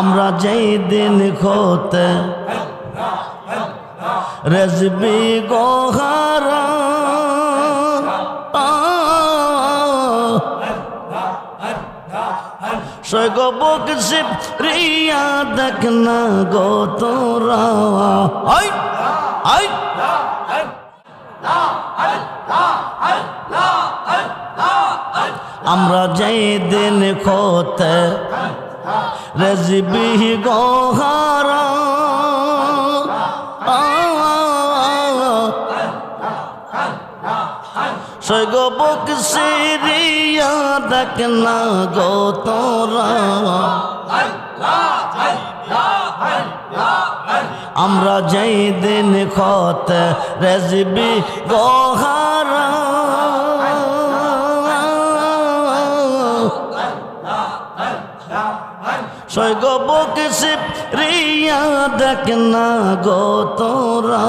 আমরা যেই দিন খোতে রেজবি গোহারা সগবক শিব রিয়া দেখ না গো তোরা। আমরা যেই দিন খোতে রেজবি গোহারা সগবক সিরিয়া দেখ না গো তোরা আমরা যেই দিন খত রেজবি গোহারা সৈগবক শিব রিয়া দেখ না গো তোরা।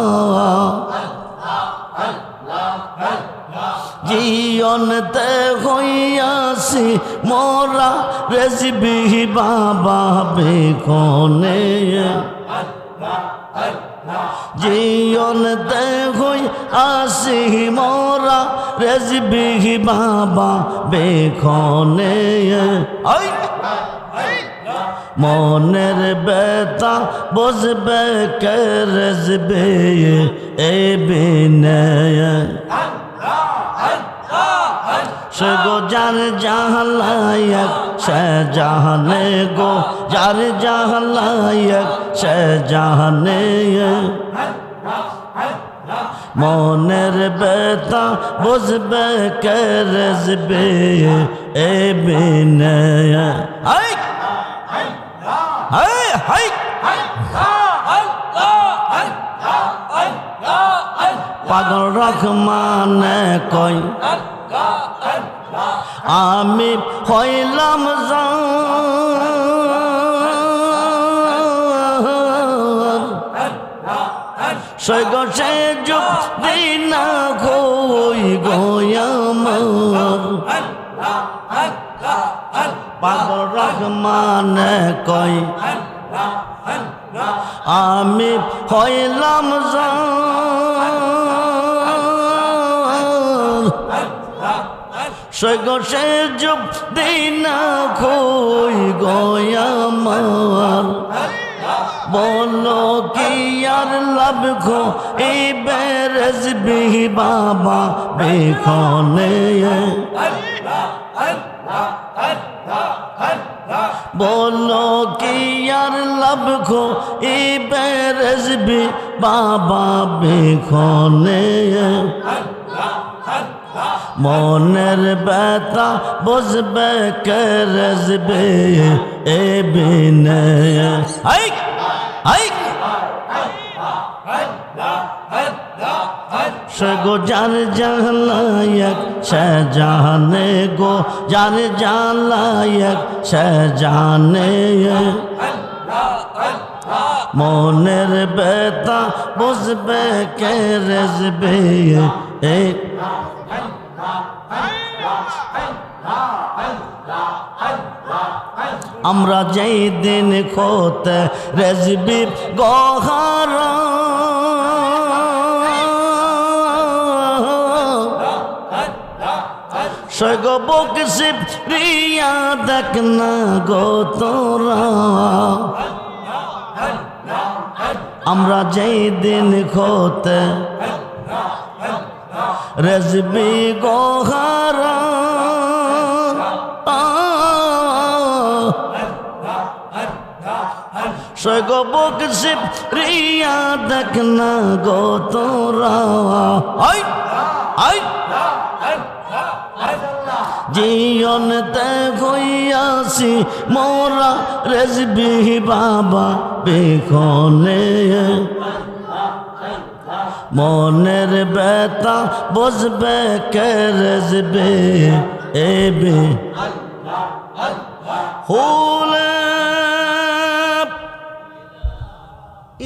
জীবনতে হইয়াছি মোরা রেজবি বাবা বেকনে। জীবনতে হই আসি মোরা রেজবি বাবা বেকনে। আই মনের বেতা বসবে কে রেজবে এ বিনয়। সে গো যার জাহালায়ক সে জাহানে গো যার জাহালায়ক সে জাহানে মনের বেতা বুঝবে কে রেজবে এ বিনয়। হাই পাগল রহমানে কই? আমি হইলাম সৈগ সে যুগ দিনা গই গয়ামার পাগল রহমানে কই? আমি হইলাম সে যুগ দিনা খই গয়ামার বলো কি আর লাভ খো? এই বেরজ বি বাবা বেখনে। বলো কি আর লাভ খো এই বেরজ বি বাবা বেখনে মনের ব্যথা বুঝবে কে রেজবে এ বিনয় হাই হাই সে গো যার জানলায়ক সে জানে গো যার জানলায়ক সে জানে মনের ব্যথা বুঝবে কে রেজবে এ আমরা যেই দিন খোতে রেজবি গহারা সগবক শিব, রিয়া দেখ না গো তোরা। আমরা যেই দিন খোতে রেজবি গহারা সগবক শিব, রিয়া দেখ না গো তোরা। আই আই জীবন তে হইয়াছি, মোরা রেজবি বাবা বেখনে। মনের বেতা বসবে কে রেজবে এবে? হুলে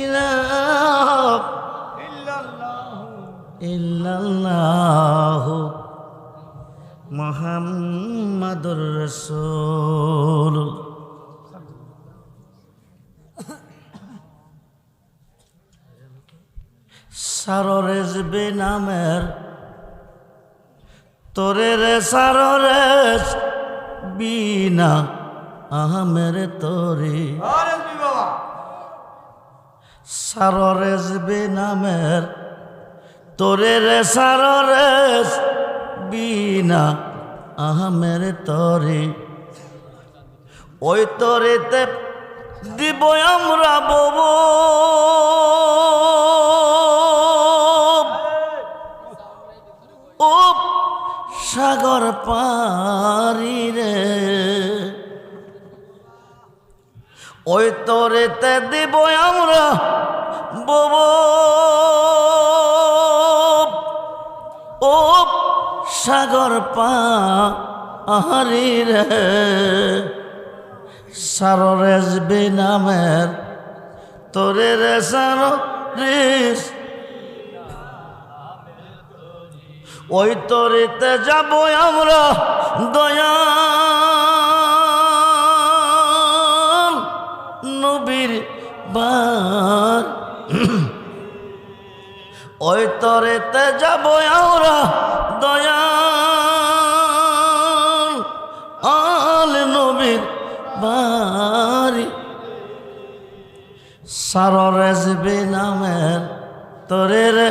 ইলাহ ইল্লাল্লাহু মোহাম্মদুর রসুল। সারোরেজ বেনামের তোরে রে সারোরেজ বিনা আহমের তোরে। সারোরেজ বেনামের তোরে রে সারোরেজ বিনা আহমের তরে। ওই তরেতে দিব আমরা বব। ও সাগর পারি রে। ওই তরেতে দিব আমরা বব। ও সাগর পাহাড়ি রে। সাররেজ নামের, তোরে রে সার ওই তরিতে যাব আমরা দয়াল, নবীর বার। ওই তরেতে যাব আমরা দয়াল আল নবীর বাড়ি। সাররেজবে নামের তোরে রে